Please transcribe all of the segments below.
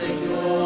Señor.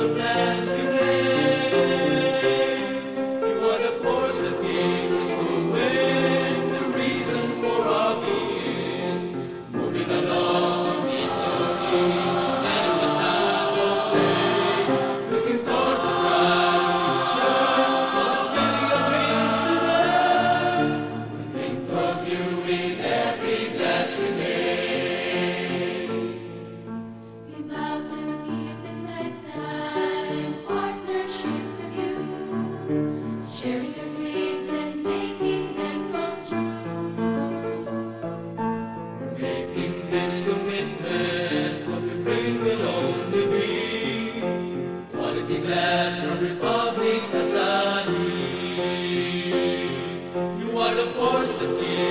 the man. force to we